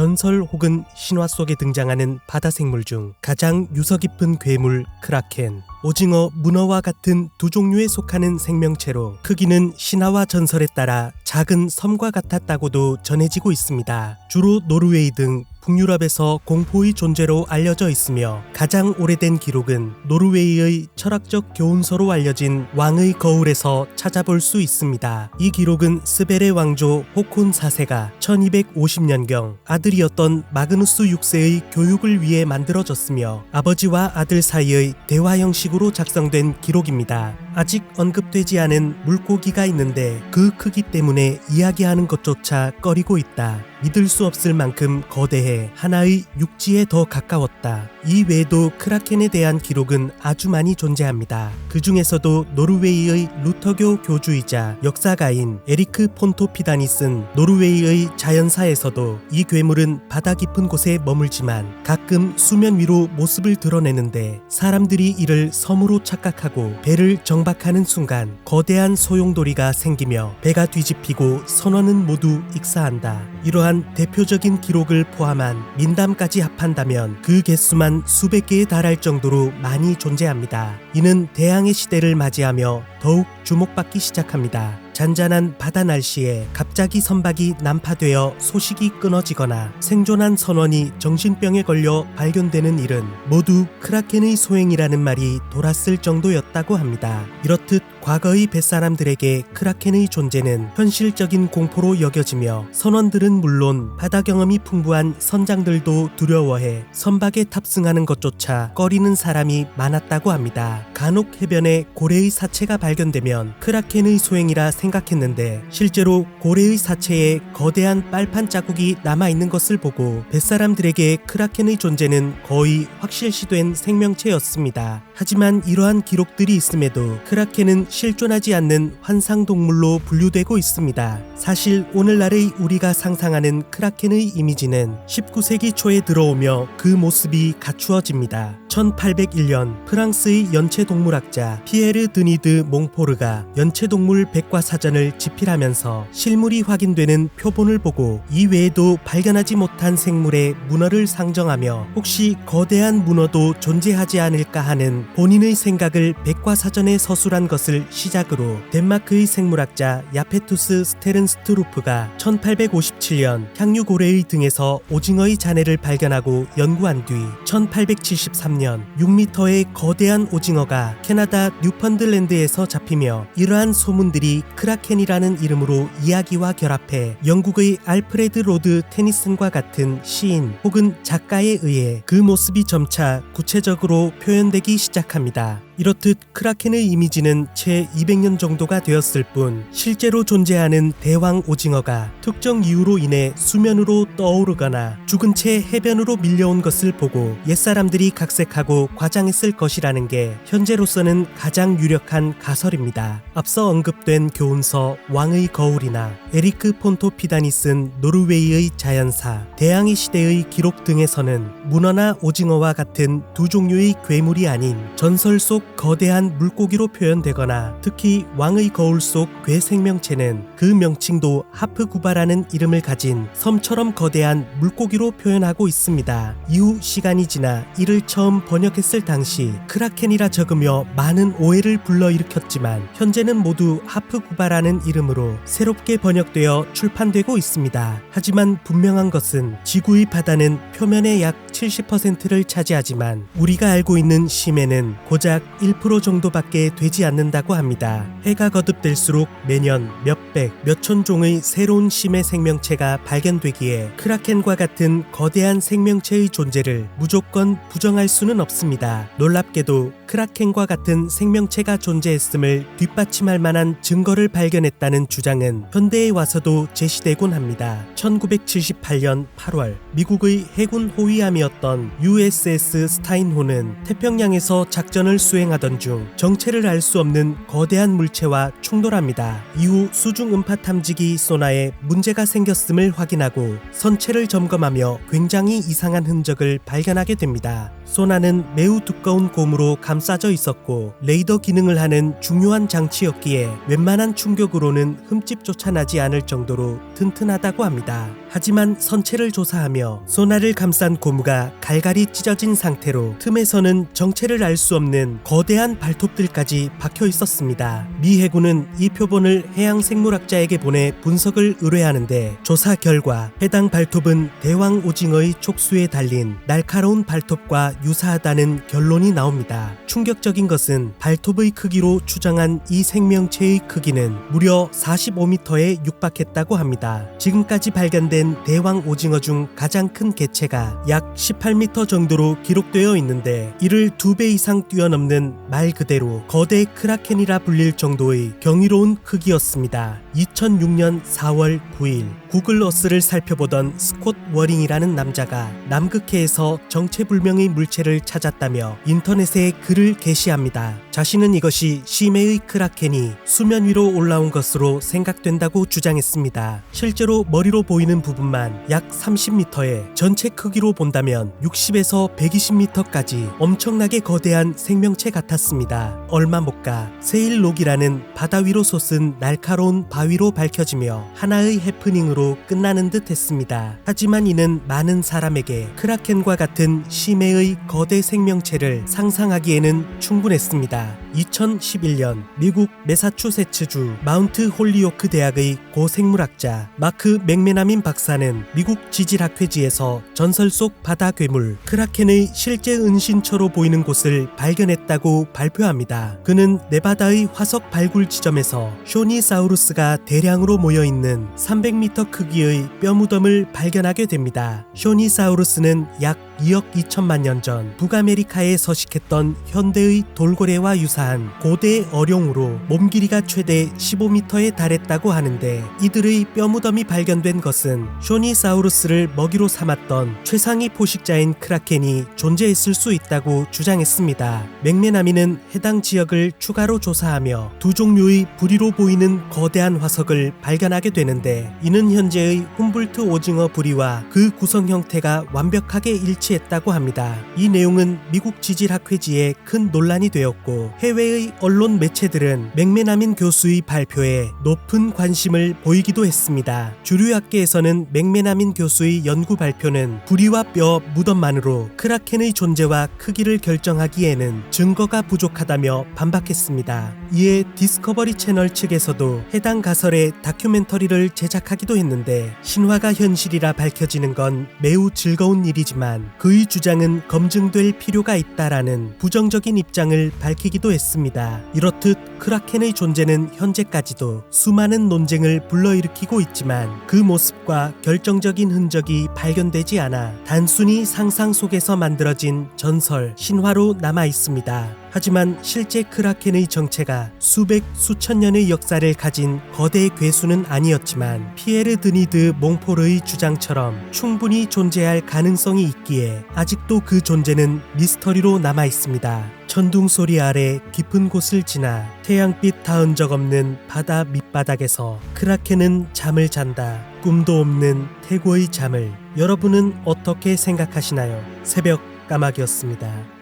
전설 혹은 신화 속에 등장하는 바다 생물 중 가장 유서 깊은 괴물 크라켄. 오징어, 문어와 같은 두 종류에 속하는 생명체로 크기는 신화와 전설에 따라 작은 섬과 같았다고도 전해지고 있습니다. 주로 노르웨이 등 북유럽에서 공포의 존재로 알려져 있으며 가장 오래된 기록은 노르웨이의 철학적 교훈서로 알려진 왕의 거울에서 찾아볼 수 있습니다. 이 기록은 스베레 왕조 호콘 4세가 1250년경 아들이었던 마그누스 6세의 교육을 위해 만들어졌으며 아버지와 아들 사이의 대화 형식으로 작성된 기록입니다. 아직 언급되지 않은 물고기가 있는데 그 크기 때문에 이야기하는 것조차 꺼리고 있다. 믿을 수 없을 만큼 거대해 하나의 육지에 더 가까웠다. 이 외에도 크라켄에 대한 기록은 아주 많이 존재합니다. 그 중에서도 노르웨이의 루터교 교주이자 역사가인 에리크 폰토피단이 쓴 노르웨이의 자연사에서도 이 괴물은 바다 깊은 곳에 머물지만 가끔 수면 위로 모습을 드러내는데 사람들이 이를 섬으로 착각하고 배를 정박하는 순간 거대한 소용돌이가 생기며 배가 뒤집히고 선원은 모두 익사한다. 이러한 대표적인 기록을 포함한 민담까지 합한다면 그 개수만 수백 개에 달할 정도로 많이 존재합니다. 이는 대항해 시대를 맞이하며 더욱 주목받기 시작합니다. 잔잔한 바다 날씨에 갑자기 선박이 난파되어 소식이 끊어지거나 생존한 선원이 정신병에 걸려 발견되는 일은 모두 크라켄의 소행이라는 말이 돌았을 정도였다고 합니다. 이렇듯 과거의 뱃사람들에게 크라켄의 존재는 현실적인 공포로 여겨지며 선원들은 물론 바다 경험이 풍부한 선장들도 두려워해 선박에 탑승하는 것조차 꺼리는 사람이 많았다고 합니다. 간혹 해변에 고래의 사체가 발견되면 크라켄의 소행이라 생각했는데 실제로 고래의 사체에 거대한 빨판 자국이 남아있는 것을 보고 뱃사람들에게 크라켄의 존재는 거의 확실시된 생명체였습니다. 하지만 이러한 기록들이 있음에도 크라켄은 실존하지 않는 환상동물로 분류되고 있습니다. 사실 오늘날의 우리가 상상하는 크라켄의 이미지는 19세기 초에 들어오며 그 모습이 갖추어집니다. 1801년 프랑스의 연체동물학자 피에르 드니드 몽포르가 연체동물 백과사전을 집필하면서 실물이 확인되는 표본을 보고 이외에도 발견하지 못한 생물의 문어를 상정하며 혹시 거대한 문어도 존재하지 않을까 하는 본인의 생각을 백과사전에 서술한 것을 시작으로 덴마크의 생물학자 야페투스 스테른스트루프가 1857년 향유고래의 등에서 오징어의 잔해를 발견하고 연구한 뒤 1873년 6m의 거대한 오징어가 캐나다 뉴펀들랜드에서 잡히며 이러한 소문들이 크라켄이라는 이름으로 이야기와 결합해 영국의 알프레드 로드 테니슨과 같은 시인 혹은 작가에 의해 그 모습이 점차 구체적으로 표현되기 시작합니다. 이렇듯 크라켄의 이미지는 채 200년 정도가 되었을 뿐 실제로 존재하는 대왕 오징어가 특정 이유로 인해 수면으로 떠오르거나 죽은 채 해변으로 밀려온 것을 보고 옛사람들이 각색하고 과장했을 것이라는 게 현재로서는 가장 유력한 가설입니다. 앞서 언급된 교훈서 왕의 거울이나 에리크 폰토 피단이 쓴 노르웨이의 자연사, 대항해 시대의 기록 등에서는 문어나 오징어와 같은 두 종류의 괴물이 아닌 전설 속 거대한 물고기로 표현되거나 특히 왕의 거울 속 괴 생명체는 그 명칭도 하프구바라는 이름을 가진 섬처럼 거대한 물고기로 표현하고 있습니다. 이후 시간이 지나 이를 처음 번역했을 당시 크라켄이라 적으며 많은 오해를 불러일으켰지만 현재는 모두 하프구바라는 이름으로 새롭게 번역되어 출판되고 있습니다. 하지만 분명한 것은 지구의 바다는 표면의 약 70%를 차지하지만 우리가 알고 있는 심해는 고작 1% 정도밖에 되지 않는다고 합니다. 해가 거듭될수록 매년 몇백, 몇천 종의 새로운 심해 생명체가 발견되기에 크라켄과 같은 거대한 생명체의 존재를 무조건 부정할 수는 없습니다. 놀랍게도 크라켄과 같은 생명체가 존재했음을 뒷받침할 만한 증거를 발견했다는 주장은 현대에 와서도 제시되곤 합니다. 1978년 8월 미국의 해군 호위함이었던 USS 스타인호는 태평양에서 작전을 수행하던 중 정체를 알 수 없는 거대한 물체와 충돌합니다. 이후 수중 음파 탐지기 소나에 문제가 생겼음을 확인하고 선체를 점검하며 굉장히 이상한 흔적을 발견하게 됩니다. 소나는 매우 두꺼운 곰으로 감 감싸져 있었고 레이더 기능을 하는 중요한 장치였기에 웬만한 충격으로는 흠집조차 나지 않을 정도로 튼튼하다고 합니다. 하지만 선체를 조사하며 소나를 감싼 고무가 갈갈이 찢어진 상태로 틈에서는 정체를 알 수 없는 거대한 발톱들까지 박혀 있었습니다. 미 해군은 이 표본을 해양 생물학자에게 보내 분석을 의뢰하는데 조사 결과 해당 발톱은 대왕 오징어의 촉수에 달린 날카로운 발톱과 유사하다는 결론이 나옵니다. 충격적인 것은 발톱의 크기로 추정한 이 생명체의 크기는 무려 45m에 육박했다고 합니다. 지금까지 발견된 대왕 오징어 중 가장 큰 개체가 약 18m 정도로 기록되어 있는데 이를 두 배 이상 뛰어넘는 말 그대로 거대 크라켄이라 불릴 정도의 경이로운 크기였습니다. 2006년 4월 9일 구글 어스를 살펴보던 스콧 워링이라는 남자가 남극해에서 정체불명의 물체를 찾았다며 인터넷에 글을 게시합니다. 자신은 이것이 시메의 크라켄이 수면 위로 올라온 것으로 생각된다고 주장했습니다. 실제로 머리로 보이는 부분만 약 30m에 전체 크기로 본다면 60에서 120m까지 엄청나게 거대한 생명체 같았습니다. 얼마 못 가 세일록이라는 바다 위로 솟은 날카로운 바위로 밝혀지며 하나의 해프닝으로 끝나는 듯 했습니다. 하지만 이는 많은 사람에게 크라켄과 같은 심해의 거대 생명체를 상상하기에는 충분했습니다. 2011년 미국 메사추세츠주 마운트 홀리오크 대학의 고생물학자 마크 맥메나민 박사는 미국 지질학회지에서 전설 속 바다 괴물 크라켄의 실제 은신처로 보이는 곳을 발견했다고 발표합니다. 그는 네바다의 화석 발굴 지점에서 쇼니사우루스가 대량으로 모여 있는 300m 크기의 뼈무덤을 발견하게 됩니다. 쇼니사우루스는 약 2억 2천만 년 전 북아메리카에 서식했던 현대의 돌고래와 유사한 고대 어룡으로 몸 길이가 최대 15m에 달했다고 하는데 이들의 뼈무덤이 발견된 것은 쇼니사우루스를 먹이로 삼았던 최상위 포식자인 크라켄이 존재했을 수 있다고 주장했습니다. 맥메나미는 해당 지역을 추가로 조사하며 두 종류의 부리로 보이는 거대한 화석을 발견하게 되는데 이는 현재의 훔볼트 오징어 부리와 그 구성 형태가 완벽하게 일치했다고 합니다. 이 내용은 미국 지질학회지에 큰 논란이 되었고 해외의 언론 매체들은 맥메나민 교수의 발표에 높은 관심을 보이기도 했습니다. 주류학계에서는 맥메나민 교수의 연구 발표는 부리와 뼈 무덤만으로 크라켄의 존재와 크기를 결정하기에는 증거가 부족하다며 반박했습니다. 이에 디스커버리 채널 측에서도 해당 가설의 다큐멘터리를 제작하기도 했 는데 신화가 현실이라 밝혀지는 건 매우 즐거운 일이지만 그의 주장은 검증될 필요가 있다라는 부정적인 입장을 밝히기도 했습니다. 이렇듯 크라켄의 존재는 현재까지도 수많은 논쟁을 불러일으키고 있지만 그 모습과 결정적인 흔적이 발견되지 않아 단순히 상상 속에서 만들어진 전설, 신화로 남아 있습니다. 하지만 실제 크라켄의 정체가 수백 수천 년의 역사를 가진 거대 괴수는 아니었지만 피에르 드니드 몽포르의 주장처럼 충분히 존재할 가능성이 있기에 아직도 그 존재는 미스터리로 남아 있습니다. 천둥 소리 아래 깊은 곳을 지나 태양빛 닿은 적 없는 바다 밑바닥에서 크라켄은 잠을 잔다. 꿈도 없는 태고의 잠을 여러분은 어떻게 생각하시나요? 새벽 까마귀였습니다.